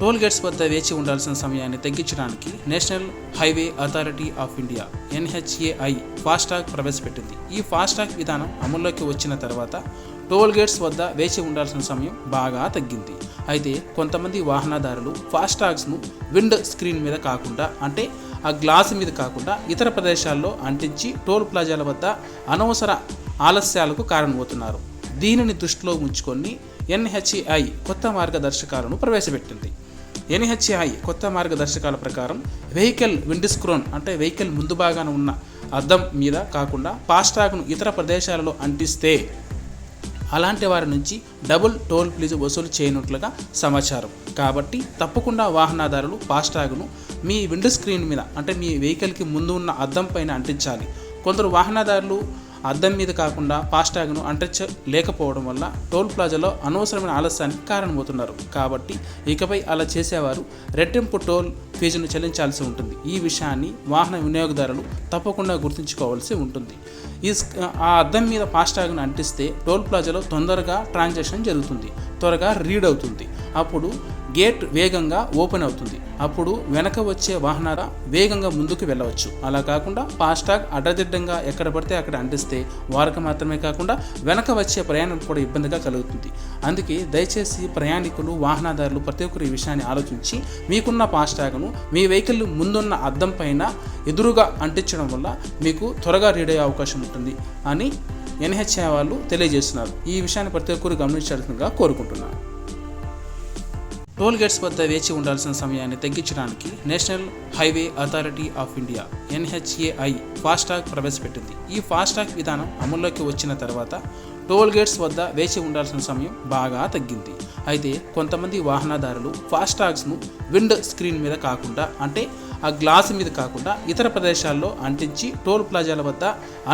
Toll gates వద్ద వేచి ఉండాల్సిన సమయాన్ని తగ్గించడానికి national highway authority of India NHAI FASTag ప్రవేశపెట్టింది. ఈ ఫాస్టాగ్ విధానం అమల్లోకి వచ్చిన తర్వాత టోల్ గేట్స్ వద్ద వేచి ఉండాల్సిన సమయం బాగా తగ్గింది. అయితే కొంతమంది వాహనదారులు ఫాస్టాగ్స్ను విండ్ స్క్రీన్ మీద కాకుండా అంటే ఆ గ్లాస్ మీద కాకుండా ఇతర ప్రదేశాల్లో అంటించి టోల్ ప్లాజాల వద్ద అనవసర ఆలస్యాలకు కారణమవుతున్నారు. దీనిని దృష్టిలో ఉంచుకొని ఎన్హెచ్ఐ కొత్త మార్గదర్శకాలను ప్రవేశపెట్టింది. ఎన్హెచ్ఐ కొత్త మార్గదర్శకాల ప్రకారం వెహికల్ విండిస్క్రోన్ అంటే వెహికల్ ముందు భాగాన ఉన్న అద్దం మీద కాకుండా ఫాస్టాగ్ను ఇతర ప్రదేశాలలో అంటిస్తే అలాంటి వారి నుంచి డబుల్ టోల్ ప్లీజ్ వసూలు చేయనుట్లుగా సమాచారం. కాబట్టి తప్పకుండా వాహనదారులు ఫాస్టాగ్ను మీ విండో స్క్రీన్ మీద అంటే మీ వెహికల్కి ముందు ఉన్న అద్దం పైన అంటించాలి. కొందరు వాహనదారులు అద్దం మీద కాకుండా ఫాస్టాగ్ను అంటించలేకపోవడం వల్ల టోల్ ప్లాజాలో అనవసరమైన ఆలస్యానికి కారణమవుతున్నారు. కాబట్టి ఇకపై అలా చేసేవారు రెట్టింపు టోల్ ఫీజును చెల్లించాల్సి ఉంటుంది. ఈ విషయాన్ని వాహన వినియోగదారులు తప్పకుండా గుర్తుంచుకోవాల్సి ఉంటుంది. ఈ ఆ అద్దం మీద ఫాస్టాగ్ను అంటిస్తే టోల్ ప్లాజాలో తొందరగా ట్రాన్సాక్షన్ జరుగుతుంది. త్వరగా రీడ్ అవుతుంది అప్పుడు గేట్ వేగంగా ఓపెన్ అవుతుంది. అప్పుడు వెనక వచ్చే వాహనాల వేగంగా ముందుకు వెళ్ళవచ్చు. అలా కాకుండా ఫాస్టాగ్ అడ్డదిడ్డంగా ఎక్కడ పడితే అక్కడ అంటిస్తే వారికి మాత్రమే కాకుండా వెనక వచ్చే ప్రయాణం కూడా ఇబ్బందిగా కలుగుతుంది. అందుకే దయచేసి ప్రయాణికులు వాహనదారులు ప్రతి ఒక్కరు ఈ విషయాన్ని ఆలోచించి మీకున్న ఫాస్టాగ్ను మీ వెహికల్ ముందున్న అద్దం పైన ఎదురుగా అంటించడం వల్ల మీకు త్వరగా రీడ్ అయ్యే అవకాశం ఉంటుంది అని ఎన్హెచ్ఐ వాళ్ళు తెలియజేస్తున్నారు. ఈ విషయాన్ని ప్రతి ఒక్కరు గమనించాల్సిందిగా కోరుకుంటున్నాను. టోల్ గేట్స్ వద్ద వేచి ఉండాల్సిన సమయాన్ని తగ్గించడానికి national highway authority of India NHAI FASTag ప్రవేశపెట్టింది. ఈ ఫాస్టాగ్ విధానం అమల్లోకి వచ్చిన తర్వాత టోల్ గేట్స్ వద్ద వేచి ఉండాల్సిన సమయం బాగా తగ్గింది. అయితే కొంతమంది వాహనదారులు ఫాస్టాగ్స్ను విండ్ స్క్రీన్ మీద కాకుండా అంటే ఆ గ్లాస్ మీద కాకుండా ఇతర ప్రదేశాల్లో అంటించి టోల్ ప్లాజాల వద్ద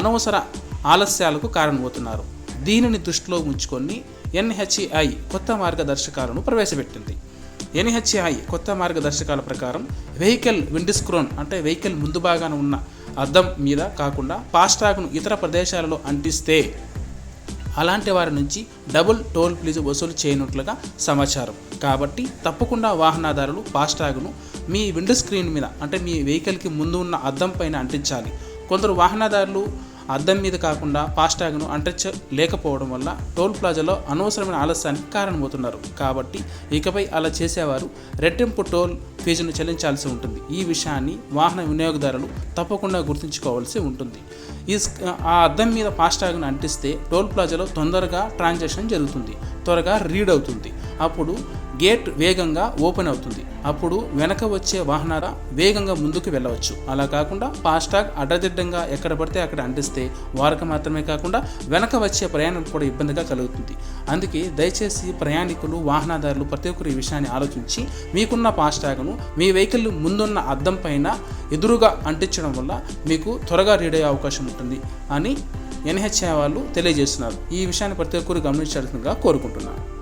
అనవసర ఆలస్యాలకు కారణమవుతున్నారు. దీనిని దృష్టిలో ఉంచుకొని ఎన్హెచ్ఐ కొత్త మార్గదర్శకాలను ప్రవేశపెట్టింది. ఎన్హెచ్ఐ కొత్త మార్గదర్శకాల ప్రకారం వెహికల్ విండిస్క్రోన్ అంటే వెహికల్ ముందు భాగాన ఉన్న అద్దం మీద కాకుండా ఫాస్టాగ్ను ఇతర ప్రదేశాలలో అంటిస్తే అలాంటి వారి నుంచి డబుల్ టోల్ ప్లీజ్ వసూలు చేయనుట్లుగా సమాచారం. కాబట్టి తప్పకుండా వాహనదారులు ఫాస్టాగ్ను మీ విండో స్క్రీన్ మీద అంటే మీ వెహికల్కి ముందు ఉన్న అద్దం పైన అంటించాలి. కొందరు వాహనదారులు అద్దం మీద కాకుండా ఫాస్టాగ్ను అంటించలేకపోవడం వల్ల టోల్ ప్లాజాలో అనవసరమైన ఆలస్యానికి కారణమవుతున్నారు. కాబట్టి ఇకపై అలా చేసేవారు రెట్టింపు టోల్ ఫీజును చెల్లించాల్సి ఉంటుంది. ఈ విషయాన్ని వాహన వినియోగదారులు తప్పకుండా గుర్తుంచుకోవాల్సి ఉంటుంది. ఈ ఆ అద్దం మీద ఫాస్టాగ్ను అంటిస్తే టోల్ ప్లాజాలో తొందరగా ట్రాన్సాక్షన్ జరుగుతుంది. త్వరగా రీడ్ అవుతుంది. అప్పుడు గేట్ వేగంగా ఓపెన్ అవుతుంది. అప్పుడు వెనక వచ్చే వాహనాల వేగంగా ముందుకు వెళ్ళవచ్చు. అలా కాకుండా ఫాస్టాగ్ అడ్డదిడ్డంగా ఎక్కడ పడితే అక్కడ అంటిస్తే వారికి మాత్రమే కాకుండా వెనక వచ్చే ప్రయాణం కూడా ఇబ్బందిగా కలుగుతుంది. అందుకే దయచేసి ప్రయాణికులు వాహనదారులు ప్రతి ఒక్కరు ఈ విషయాన్ని ఆలోచించి మీకున్న ఫాస్టాగ్ను మీ వెహికల్ ముందున్న అద్దం పైన ఎదురుగా అంటించడం వల్ల మీకు త్వరగా రీడ్ అయ్యే అవకాశం ఉంటుంది అని ఎన్హెచ్ఐ వాళ్ళు తెలియజేస్తున్నారు. ఈ విషయాన్ని ప్రతి ఒక్కరు గమనించాల్సిందిగా కోరుకుంటున్నాను.